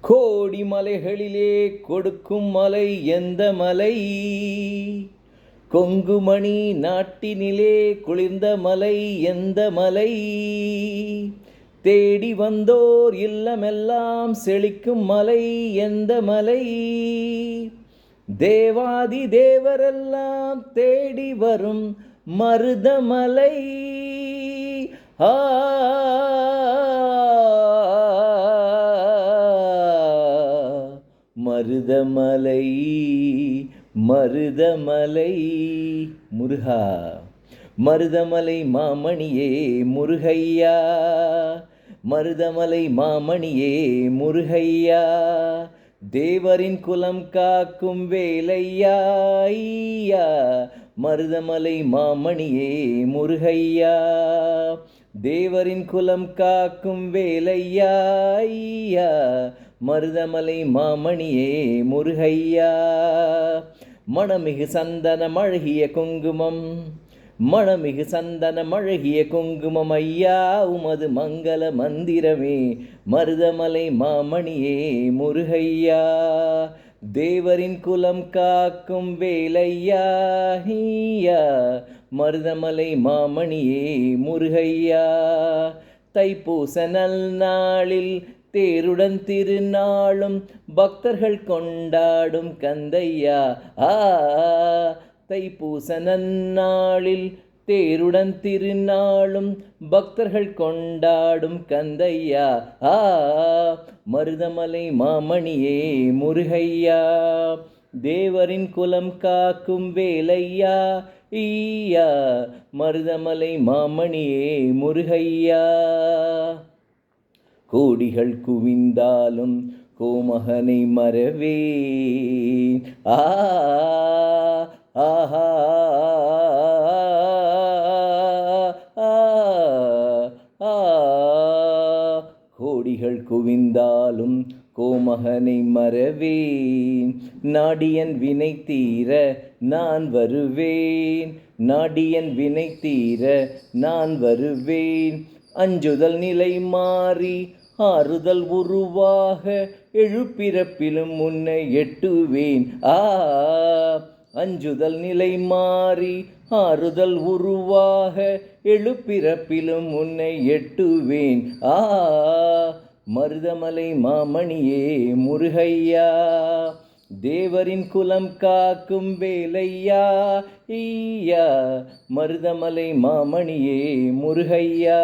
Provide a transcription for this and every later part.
கோடி மலைகளிலே கொடுக்கும் மலை எந்த மலை? கொங்குமணி நாட்டினிலே குளிர்ந்த மலை எந்த மலை? தேடி வந்தோர் இல்லமெல்லாம் செழிக்கும் மலை எந்த மலை? தேவாதி தேவரெல்லாம் தேடி வரும் மருதமலை. ஆ மருதமலை மருதமலை. முருகா மருதமலை மாமணியே முருகையா. மருதமலை மாமணியே முருகையா. தேவரின் குலம் காக்கும் வேலையாய்யா. மருதமலை மாமணியே முருகையா. தேவரின் குலம் காக்கும் வேலையாய்யா. மருதமலை மாமணியே முருகையா. மணமிகு சந்தனம் அழகிய குங்குமம். மணமிகு சந்தனம் அழகிய குங்குமம் ஐயா. உமது மங்கள மந்திரமே மருதமலை மாமணியே முருகையா. தேவரின் குலம் காக்கும் வேலையா. ஹீயா. மருதமலை மாமணியே முருகையா. தைப்பூச நல் நாளில் தேருடன் திருநாளும் பக்தர்கள் கொண்டாடும் கந்தையா. ஆ தைப்பூச நன்னாளில் தேருடன் திருநாளும் பக்தர்கள் கொண்டாடும் கந்தையா. ஆ மருதமலை மாமணியே முருகையா. தேவரின் குலம் காக்கும் வேலையா. ஈயா மருதமலை மாமணியே முருகையா. கோடிகள் குவிந்தாலும் கோமகனை மறவே ஆ ஆஹா கோடிகள் குவிந்தாலும் கோமகனை மறவேன். நாடியன் வினை தீர நான் வருவேன். நாடியன் வினை தீர நான் வருவேன். அஞ்சுதல் நிலை மாறி ஆறுதல் உருவாக எழுப்பிறப்பிலும் முன்னை எட்டுவேன். ஆ அஞ்சுதல் நிலை மாறி ஆறுதல் உருவாக எழுப்பிறப்பிலும் உன்னை எட்டுவேன். ஆ மருதமலை மாமணியே முருகையா தேவரின் குலம் காக்கும் வேலையா ஈயா மருதமலை மாமணியே முருகையா.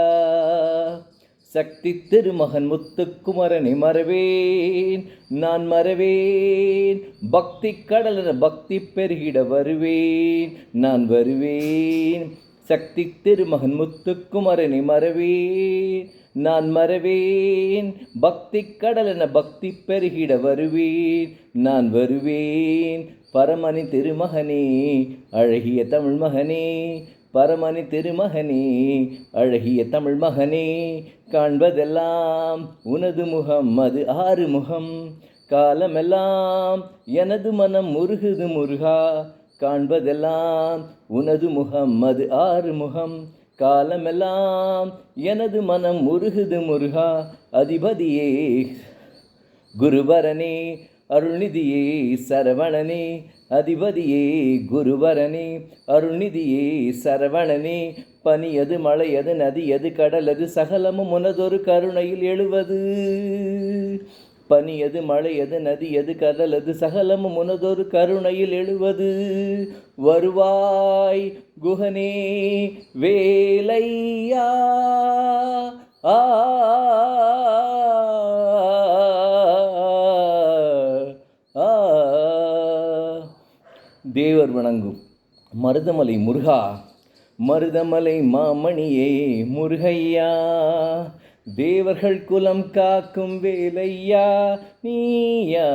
சக்தி திருமகன் முத்துக்குமரனை மறவேன் நான் மறவேன். பக்தி கடலன பக்தி பெருகிட வருவேன் நான் வருவேன். சக்தி திருமகன் முத்துக்குமரனை மறவேன் நான் மறவேன். பக்தி கடலென பக்தி பெருகிட வருவேன் நான் வருவேன். பரமணி திருமகனே அழகிய தமிழ் மகனே பரமணி திருமகனே அழகிய தமிழ் மகனே காண்பதெல்லாம் உனது முகம் அது ஆறு முகம். காலமெல்லாம் எனது மனம் முருகுது முருகா காண்பதெல்லாம் உனது முகம் அது ஆறு முகம். காலமெல்லாம் எனது மனம் முருகுது முருகா அதிபதியே குருவரனே அருள்நிதியே சரவணனே அதிபதியே குருவரனே அருள்நிதியே சரவணனே பனியது மழையது நதியது கடலது சகலமும் உனதொரு கருணையில் எழுவது பனியது மழையது நதியது கடலது சகலமும் உனதொரு கருணையில் எழுவது வருவாய் குகனே வேலையா ஆ ஆ. தேவர் வணங்கும். மருதமலை முருகா மருதமலை மாமணியே முருகையா தேவர்கள் குலம் காக்கும் வேலையா நீயா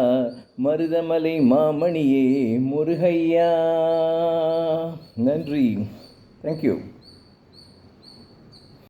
மருதமலை மாமணியே முருகையா. நன்றி. தேங்க்யூ